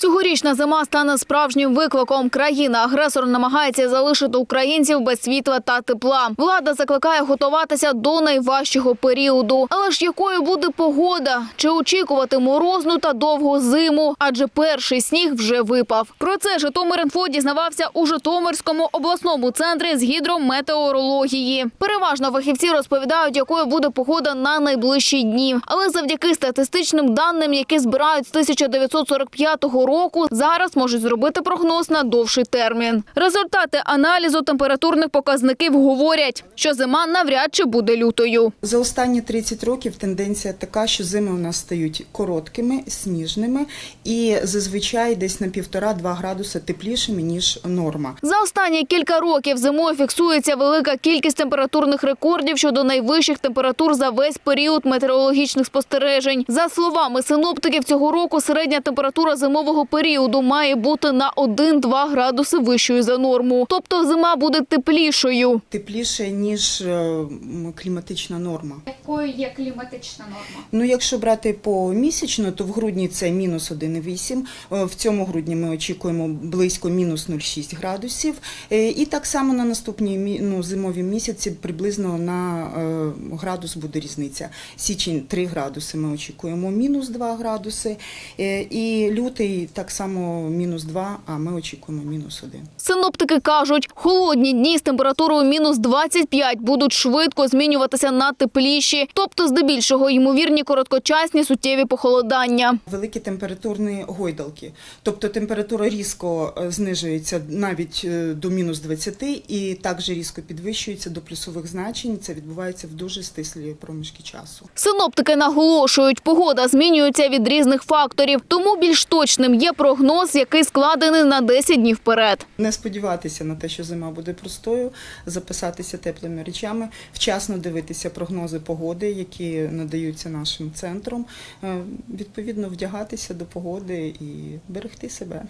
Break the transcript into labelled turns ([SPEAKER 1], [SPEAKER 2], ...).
[SPEAKER 1] Цьогорічна зима стане справжнім викликом. Країна-агресор намагається залишити українців без світла та тепла. Влада закликає готуватися до найважчого періоду. Але ж якою буде погода? Чи очікувати морозну та довгу зиму? Адже перший сніг вже випав. Про це Житомир.Інфо дізнавався у Житомирському обласному центрі з гідрометеорології. Переважно фахівці розповідають, якою буде погода на найближчі дні. Але завдяки статистичним даним, які збирають з 1945 року, зараз можуть зробити прогноз на довший термін. Результати аналізу температурних показників говорять, що зима навряд чи буде лютою.
[SPEAKER 2] За останні 30 років тенденція така, що зими у нас стають короткими, сніжними і зазвичай десь на півтора-два градуси теплішими ніж норма.
[SPEAKER 1] За останні кілька років зимою фіксується велика кількість температурних рекордів щодо найвищих температур за весь період метеорологічних спостережень. За словами синоптиків, цього року середня температура зимового періоду має бути на 1-2 градуси вищою за норму. Тобто зима буде теплішою.
[SPEAKER 2] Тепліше ніж е, кліматична норма.
[SPEAKER 3] Якою є кліматична норма?
[SPEAKER 2] Ну, якщо брати по місячно, то в грудні це мінус 1,8. Е, В цьому грудні ми очікуємо близько мінус 0,6 градусів. Е, І так само на наступні ну, зимові місяці приблизно на градус буде різниця. Січень 3 градуси ми очікуємо мінус 2 градуси. І лютий так само мінус 2, а ми очікуємо мінус 1.
[SPEAKER 1] Синоптики кажуть, холодні дні з температурою мінус 25 будуть швидко змінюватися на тепліші, тобто здебільшого ймовірні короткочасні суттєві похолодання.
[SPEAKER 2] Великі температурні гойдалки, тобто температура різко е, знижується навіть е, до мінус 20 і також різко підвищується до плюсових значень. Це відбувається в дуже стислі проміжки часу.
[SPEAKER 1] Синоптики наголошують, погода змінюється від різних факторів, тому більш точним є прогноз, який складений на 10 днів вперед.
[SPEAKER 2] Не сподіватися на те, що зима буде простою, записатися теплими речами, вчасно дивитися прогнози погоди, які надаються нашим центром, е, відповідно вдягатися до погоди і берегти себе.